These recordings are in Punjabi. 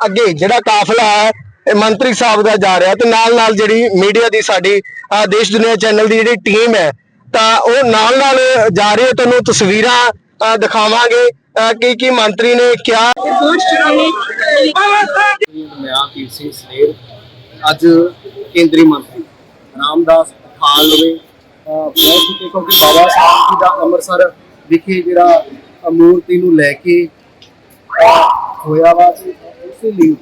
ਅੱਗੇ ਜਿਹੜਾ ਕਾਫਲਾ ਹੈ, ਇਹ ਮੰਤਰੀ ਸਾਹਿਬ ਦਾ ਜਾ ਰਿਹਾ ਤੇ ਨਾਲ ਨਾਲ ਜਿਹੜੀ ਮੀਡੀਆ ਦੀ ਸਾਡੀ ਦੇਸ਼ ਦੁਨੀਆ ਚੈਨਲ ਦੀ ਜਿਹੜੀ ਟੀਮ ਹੈ, ਤਾਂ ਉਹ ਨਾਲ ਨਾਲ ਜਾ ਰਹੇ ਤੁਹਾਨੂੰ ਤਸਵੀਰਾਂ ਦਿਖਾਵਾਂਗੇ ਕੀ ਕੀ ਮੰਤਰੀ ਨੇ ਕਿਹਾ। ਮੈਂ ਕੀਰਤ ਸਿੰਘ ਸਨੇਰ ਅੱਜ ਕੇਂਦਰੀ ਮੰਤਰੀ ਰਾਮਦਾਸ ਖਾਨ ਲਵੇ ਬਹੁਤ ਚੁੱਕੇ ਕਿਉਂਕਿ ਬਾਬਾ ਸਾਹਿਬ ਜੀ ਦਾ ਅੰਮ੍ਰਿਤਸਰ ਵਿਖੇ ਜਿਹੜਾ ਮੂਰਤੀ ਨੂੰ ਲੈ ਕੇ ਹੋਇਆ ਵਾ। ਉਸੇ ਲਈ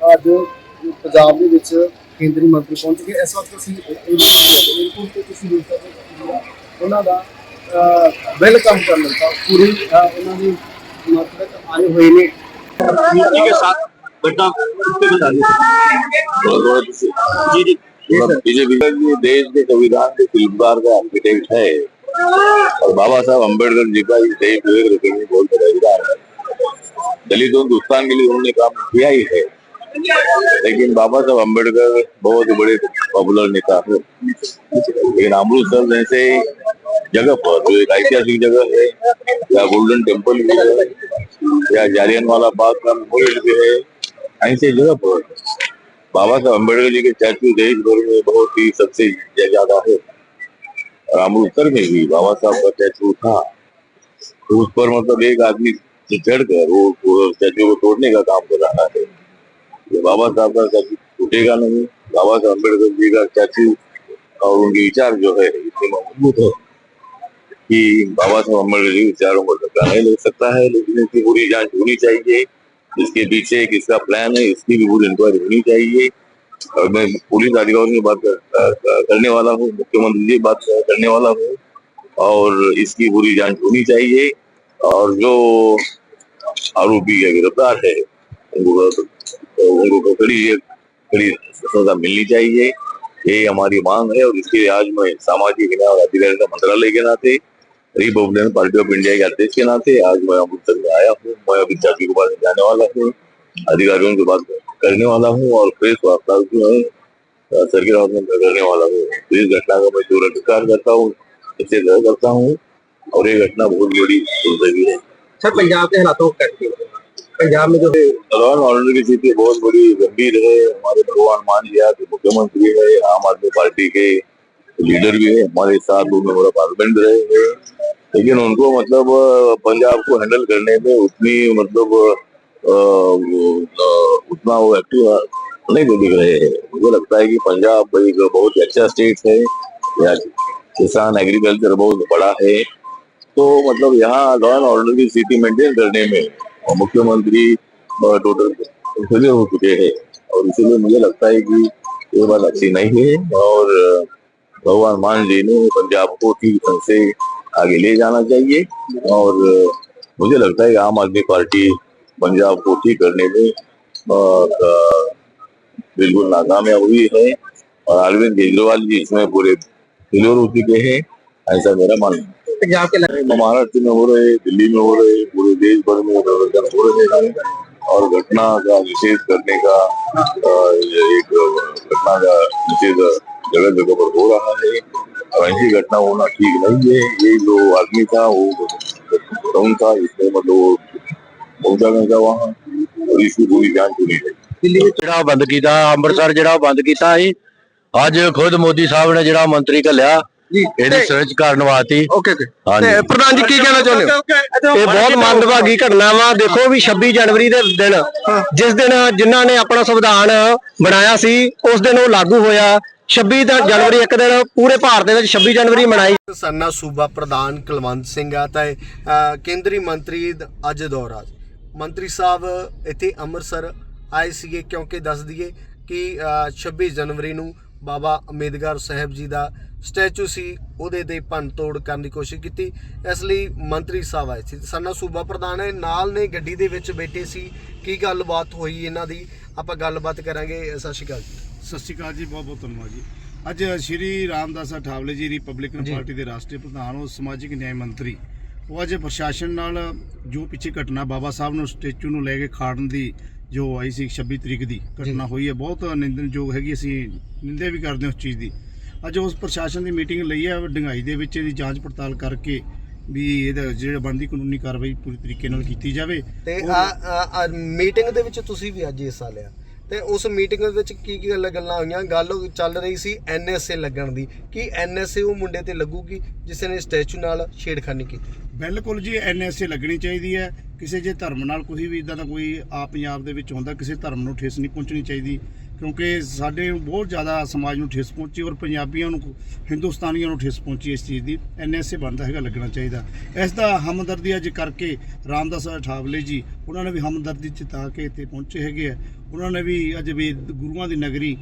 ਅੱਜ ਪੰਜਾਬ ਦੇ ਵਿੱਚ ਕੇਂਦਰੀ ਮੰਤਰੀ ਪਹੁੰਚ ਗਏ ਇਸ ਵਕਤ ਅਸੀਂ ਬਿਲਕੁਲ ਤੇ ਤੁਸੀਂ ਦੇਖ ਸਕਦੇ ਹੋ ਉਹਨਾਂ ਦਾ ਵੈਲਕਮ ਕਰਨ ਦਾ ਪੂਰੀ ਉਹਨਾਂ ਦੀ ਮਤਲਬ ਆਏ ਹੋਏ ਨੇ। ਜੀ ਕੇ ਸਾਥ बेटा उसके बता जी जी बीजेपी देश के संविधान के फिल्मकार का आर्किटेक्ट है और बाबा साहब अम्बेडकर जी का इस देश को एक रखने बहुत बड़ा अधिकार है दलित हिंदुस्तान के लिए उन्होंने काम किया ही है। लेकिन बाबा साहब अंबेडकर बहुत बड़े पॉपुलर नेता है। लेकिन अमृतसर जैसे जगह पर जो एक ऐतिहासिक जगह है, या गोल्डन टेंपल भी है, या जालियन वाला बाग का मेमोरियल भी है, ऐसे जगह पर बाबा साहब अंबेडकर जी के स्टैचू देश भर में बहुत ही सबसे ज़्यादा है। और अमृतसर में भी बाबा साहब का स्टैचू था। तो उस पर मतलब एक आदमी से चढ़कर वो वो स्टैचू को तोड़ने का काम कर रहा है। ये बाबा साहब का स्टैचू टूटेगा नहीं बाबा साहब अंबेडकर जी का स्टैचू और उनके विचार जो है इतने मज़बूत है कि बाबा साहब अंबेडकर जी विचारों को धक्का नहीं लग सकता है लेकिन इसकी पूरी जाँच होनी चाहिए। इसके पीछे किसका प्लान है इसकी भी पूरी इंक्वायरी होनी चाहिए। और मैं पुलिस अधिकारियों की बात कर, कर- करने वाला हूँ मुख्यमंत्री जी बात करने वाला हूँ और इसकी पूरी जाँच होनी चाहिए। और जो आरोपी है गिरफ़्तार है, उनको उनको कड़ी कड़ी सजा मिलनी चाहिए। ये हमारी मांग है और इसके आज मैं सामाजिक न्याय और अधिकारिता मंत्रालय के नाते रिपब्लिकन पार्टी ऑफ़ इंडिया के अध्यक्ष के नाते आज मैं अमृतसर में आया हूँ। मैं अभी चाची के पास जाने वाला हूँ, अधिकारियों से बात करने वाला हूँ और प्रेस वार्ता जो है सर्किट में करने वाला हूँ। तो इस घटना का मैं तीव्र अधिकार करता हूँ ग्रह करता हूँ और ये घटना बहुत बड़ी दुर्दैवी है। सर, पंजाब के हालातों को कैसे पंजाब में जो लॉ एंड ऑर्डर की स्थिति बहुत बड़ी गंभीर है। हमारे भगवान मान लिया कि मुख्यमंत्री है, आम आदमी पार्टी के लीडर भी है। हमारे साथ मेंबर ऑफ़ पार्लियामेंट रहे हैं। लेकिन उनको मतलब पंजाब को हैंडल करने में उतनी मतलब उतना वो एक्टिव नहीं दिख रहे हैं। मुझे लगता है कि पंजाब एक बहुत अच्छा स्टेट है। किसान एग्रीकल्चर बहुत बड़ा है। तो मतलब यहाँ लॉ एंड ऑर्डर की स्थिति मेंटेन करने में और मुख्यमंत्री टोटल हो चुके हैं और इसीलिए मुझे लगता है कि ये बात अच्छी नहीं है और भगवान मान जी ने पंजाब को ठीक ढंग से आगे ले जाना चाहिए और मुझे लगता है कि आम आदमी पार्टी पंजाब को ठीक करने में बिल्कुल नाकामयाब हुई है और अरविंद केजरीवाल जी इसमें पूरे फेलियर हो चुके हैं, ऐसा मेरा मानना है। पंजाब के महाराष्ट्र में हो रहे दिल्ली में हो रहे पूरे देश भर में प्रदर्शन हो रहे हैं और घटना का निषेध करने का अ, ये एक घटना का निषेध जगह जगह पर हो रहा है और ऐसी घटना होना ठीक नहीं है ये जो आदमी था वो कौन था इसमें मतलब वो पहुंचा नहीं था वहाँ और इसकी पूरी जांच होनी चाहिए दिल्ली में ਜਿਹੜਾ ਉਹ ਬੰਦ ਕੀਤਾ ਅੰਮ੍ਰਿਤਸਰ ਜਿਹੜਾ ਉਹ ਬੰਦ ਕੀਤਾ ਸੀ ਅੱਜ ਖੁਦ ਮੋਦੀ ਸਾਹਿਬ ਨੇ ਜਿਹੜਾ ਮੰਤਰੀ ਘੱਲਿਆ ਜੀ ਇਹਦੀ ਸਰਚ ਕਰਨ ਵਾਸਤੇ ਓਕੇ ਓਕੇ। ਤੇ ਪ੍ਰਧਾਨ ਜੀ ਕੀ ਕਹਿਣਾ ਚਾਹੁੰਦੇ ਹੋ? ਇਹ ਬਹੁਤ ਮੰਦਭਾਗੀ ਘਟਨਾ ਵਾ। ਦੇਖੋ ਵੀ 26 ਜਨਵਰੀ ਦੇ ਦਿਨ ਜਿਸ ਦਿਨ ਜਿਨ੍ਹਾਂ ਨੇ ਆਪਣਾ ਸੰਵਿਧਾਨ ਬਣਾਇਆ ਸੀ ਉਸ ਦਿਨ ਉਹ ਲਾਗੂ ਹੋਇਆ। 26 ਜਨਵਰੀ ਇੱਕ ਦਿਨ ਪੂਰੇ ਭਾਰਤ ਦੇ ਵਿੱਚ 26 ਜਨਵਰੀ ਮਨਾਈ। ਕਿਸਾਨਾਂ ਸੂਬਾ ਪ੍ਰਧਾਨ ਕੁਲਵੰਤ ਸਿੰਘ ਆ ਤਾਂ ਕੇਂਦਰੀ ਮੰਤਰੀ ਅੱਜ ਦੌਰਾ ਮੰਤਰੀ ਸਾਹਿਬ ਇੱਥੇ ਅੰਮ੍ਰਿਤਸਰ ਆਏ ਸੀਗੇ ਕਿਉਂਕਿ ਦੱਸ ਦਈਏ ਕਿ ਅ, 26 ਜਨਵਰੀ ਨੂੰ ਬਾਬਾ ਅੰਬੇਦਕਰ ਸਾਹਿਬ ਜੀ ਦਾ ਸਟੈਚੂ ਸੀ ਉਹਦੇ ਤੇ ਭੰਨ ਤੋੜ ਕਰਨ ਦੀ ਕੋਸ਼ਿਸ਼ ਕੀਤੀ। ਇਸ ਲਈ ਮੰਤਰੀ ਸਾਹਿਬ ਆਏ ਸੀ। ਸਾਨਾ ਸੂਬਾ ਪ੍ਰਧਾਨ ਹੈ ਨਾਲ ਨੇ ਗੱਡੀ ਦੇ ਵਿੱਚ ਬੈਠੇ ਸੀ। ਕੀ ਗੱਲਬਾਤ ਹੋਈ ਇਹਨਾਂ ਦੀ? ਆਪਾਂ ਗੱਲਬਾਤ ਕਰਾਂਗੇ। ਸਤਿ ਸ਼੍ਰੀ ਅਕਾਲ ਜੀ। ਸਤਿ ਸ਼੍ਰੀ ਅਕਾਲ ਜੀ ਬਹੁਤ ਬਹੁਤ ਧੰਨਵਾਦ ਜੀ। ਅੱਜ ਸ਼੍ਰੀ ਰਾਮਦਾਸ ਅਠਾਵਲੇ ਜੀ ਰਿਪਬਲਿਕਨ। ਪਾਰਟੀ ਦੇ ਰਾਸ਼ਟਰੀ ਪ੍ਰਧਾਨ ਉਹ ਸਮਾਜਿਕ ਨਿਆਂ ਮੰਤਰੀ। ਉਹ ਅੱਜ ਪ੍ਰਸ਼ਾਸਨ ਨਾਲ ਜੋ ਪਿੱਛੇ ਘਟਨਾ ਬਾਬਾ ਸਾਹਿਬ ਨੂੰ ਸਟੈਚੂ ਨੂੰ ਲੈ ਕੇ ਖਾੜਨ ਦੀ ਜੋ ਆਈ ਸੀ 26 ਤਰੀਕ ਦੀ ਘਟਨਾ ਹੋਈ ਹੈ ਬਹੁਤ ਨਿੰਦਨਯੋਗ ਹੈਗੀ ਅਸੀਂ ਨਿੰਦਾ ਵੀ ਕਰਦੇ ਹਾਂ ਉਸ ਚੀਜ਼ ਦੀ। ਅੱਜ ਉਸ ਪ੍ਰਸ਼ਾਸਨ ਦੀ ਮੀਟਿੰਗ ਲਈ ਹੈ ਡੰਗਾਈ ਦੇ ਵਿੱਚ ਇਹਦੀ ਜਾਂਚ ਪੜਤਾਲ ਕਰਕੇ ਵੀ ਇਹਦਾ ਜਿਹੜਾ ਬਣਦੀ ਕਾਨੂੰਨੀ ਕਾਰਵਾਈ ਪੂਰੀ ਤਰੀਕੇ ਨਾਲ ਕੀਤੀ ਜਾਵੇ। ਤੇ ਉਹ- ਆ ਮੀਟਿੰਗ ਦੇ ਵਿੱਚ ਤੁਸੀਂ ਵੀ ਅੱਜ ਹਿੱਸਾ ਲਿਆ। ਤੇ ਉਸ ਮੀਟਿੰਗ ਦੇ ਵਿੱਚ ਕੀ ਕੀ ਗੱਲ ਗੱਲਾਂ ਹੋਈਆਂ? ਗੱਲ ਚੱਲ ਰਹੀ ਸੀ ਐਨਐਸਏ ਲੱਗਣ ਦੀ। ਕੀ ਐਨਐਸਏ ਉਹ ਮੁੰਡੇ ਤੇ ਲੱਗੂਗੀ ਜਿਸ ਨੇ ਸਟੈਚੂ ਨਾਲ ਛੇੜਖਾਨੀ ਕੀਤੀ? ਬਿਲਕੁਲ ਜੀ ਐਨਐਸਏ ਲੱਗਣੀ ਚਾਹੀਦੀ ਹੈ। ਕਿਸੇ ਜੇ ਧਰਮ ਨਾਲ ਕੋਈ ਵੀ ਇਦਾਂ ਦਾ ਕੋਈ ਆ ਪੰਜਾਬ ਦੇ ਵਿੱਚ ਹੁੰਦਾ ਕਿਸੇ ਧਰਮ ਨੂੰ ਠੇਸ ਨਹੀਂ ਪਹੁੰਚਣੀ ਚਾਹੀਦੀ। ਕਿਉਂਕਿ ਸਾਡੇ ਬਹੁਤ ਜ਼ਿਆਦਾ ਸਮਾਜ ਨੂੰ ਠੇਸ ਪਹੁੰਚੀ ਔਰ ਪੰਜਾਬੀਆਂ ਨੂੰ ਹਿੰਦੁਸਤਾਨੀਆਂ ਨੂੰ ਠੇਸ ਪਹੁੰਚੀ ਇਸ ਚੀਜ਼ ਦੀ। ਐਨਐਸਏ ਬਣਦਾ ਹੈਗਾ ਲੱਗਣਾ ਚਾਹੀਦਾ। ਇਸ ਦਾ ਹਮਦਰਦੀ ਅੱਜ ਕਰਕੇ ਰਾਮਦਾਸ ਠਾਵਲੇ ਜੀ ਉਹਨਾਂ ਨੇ ਵੀ ਹਮਦਰਦੀ ਚਿਤਾ ਕੇ ਇੱਥੇ ਪਹੁੰਚੇ ਹੈਗੇ ਆ। ਉਹਨਾਂ ਨੇ ਵੀ ਅੱਜ ਵੀ ਗੁਰੂਆਂ ਦੀ ਨਗਰੀ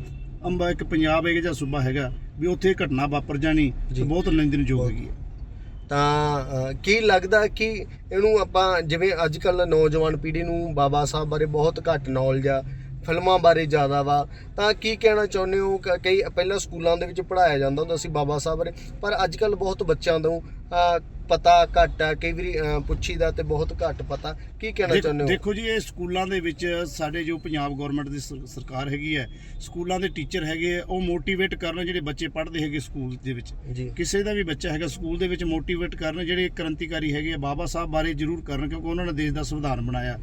ਅੰਬਾ ਇੱਕ ਪੰਜਾਬ ਹੈਗਾ ਜਾਂ ਸੂਬਾ ਹੈਗਾ ਵੀ ਉੱਥੇ ਘਟਨਾ ਵਾਪਰ ਜਾਣੀ। ਬਹੁਤ ਨਿੰਦਣਯੋਗ ਹੈਗੀ ਹੈ ਤਾਂ ਕੀ ਲੱਗਦਾ ਕਿ ਇਹਨੂੰ ਆਪਾਂ ਜਿਵੇਂ ਅੱਜ ਕੱਲ ਨੌਜਵਾਨ ਪੀੜ੍ਹੀ ਨੂੰ ਬਾਬਾ ਸਾਹਿਬ ਬਾਰੇ ਬਹੁਤ ਘੱਟ ਨੌਲੇਜ ਆ ਫਿਲਮਾਂ ਬਾਰੇ ਜ਼ਿਆਦਾ ਵਾ, ਤਾਂ ਕੀ ਕਹਿਣਾ ਚਾਹੁੰਦੇ ਹੋ? ਕਿ, ਕਈ ਪਹਿਲਾਂ ਸਕੂਲਾਂ ਦੇ ਵਿੱਚ ਪੜਾਇਆ ਜਾਂਦਾ ਹੁੰਦਾ ਸੀ ਬਾਬਾ ਸਾਹਿਬ ਬਾਰੇ, ਪਰ ਅੱਜ ਕੱਲ ਬਹੁਤ ਬੱਚਿਆਂ ਤੋਂ ਪਤਾ ਘੱਟ ਆ ਕਈ ਵਾਰੀ ਅ, ਪੁੱਛੀਦਾ ਤੇ ਬਹੁਤ ਘੱਟ ਪਤਾ। ਕੀ ਕਹਿਣਾ ਚਾਹੁੰਦੇ ਹੋ? ਦੇਖੋ ਜੀ ਇਹ ਸਕੂਲਾਂ ਦੇ ਵਿੱਚ ਸਾਡੇ ਜੋ ਪੰਜਾਬ ਗਵਰਨਮੈਂਟ ਦੀ ਸਰ- ਸਰਕਾਰ ਹੈਗੀ ਹੈ ਸਕੂਲਾਂ ਦੇ ਟੀਚਰ ਹੈਗੇ ਆ, ਉਹ ਮੋਟੀਵੇਟ ਕਰਨ ਜਿਹੜੇ ਬੱਚੇ ਪੜ੍ਹਦੇ ਹੈਗੇ ਸਕੂਲ ਦੇ ਵਿੱਚ। ਜੀ। ਕਿਸੇ ਦਾ ਵੀ ਬੱਚਾ ਹੈਗਾ ਸਕੂਲ ਦੇ ਵਿੱਚ ਮੋਟੀਵੇਟ ਕਰਨ ਜਿਹੜੇ ਕ੍ਰਾਂਤੀਕਾਰੀ ਹੈਗੇ ਆ ਬਾਬਾ ਸਾਹਿਬ ਬਾਰੇ ਜ਼ਰੂਰ ਕਰਨ ਕਿਉਂਕਿ ਉਹਨਾਂ ਨੇ ਦੇਸ਼ ਦਾ ਸੰਵਿਧਾਨ ਬਣਾਇਆ।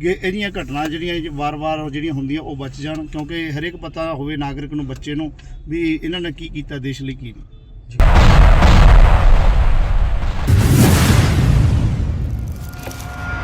ਕਿ ਇਹਦੀਆਂ ਘਟਨਾ ਜਿਹੜੀਆਂ ਵਾਰ-ਵਾਰ ਜਿਹੜੀਆਂ ਹੁੰਦੀਆਂ ਉਹ ਬਚ ਜਾਣ ਕਿਉਂਕਿ ਹਰੇਕ ਪਤਾ ਹੋਵੇ ਨਾਗਰਿਕ ਨੂੰ ਬੱਚੇ ਨੂੰ ਵੀ ਇਹਨਾਂ ਨੇ ਕੀ ਕੀਤਾ ਦੇਸ਼ ਲਈ ਕੀ ਨਹੀਂ। ਜੀ।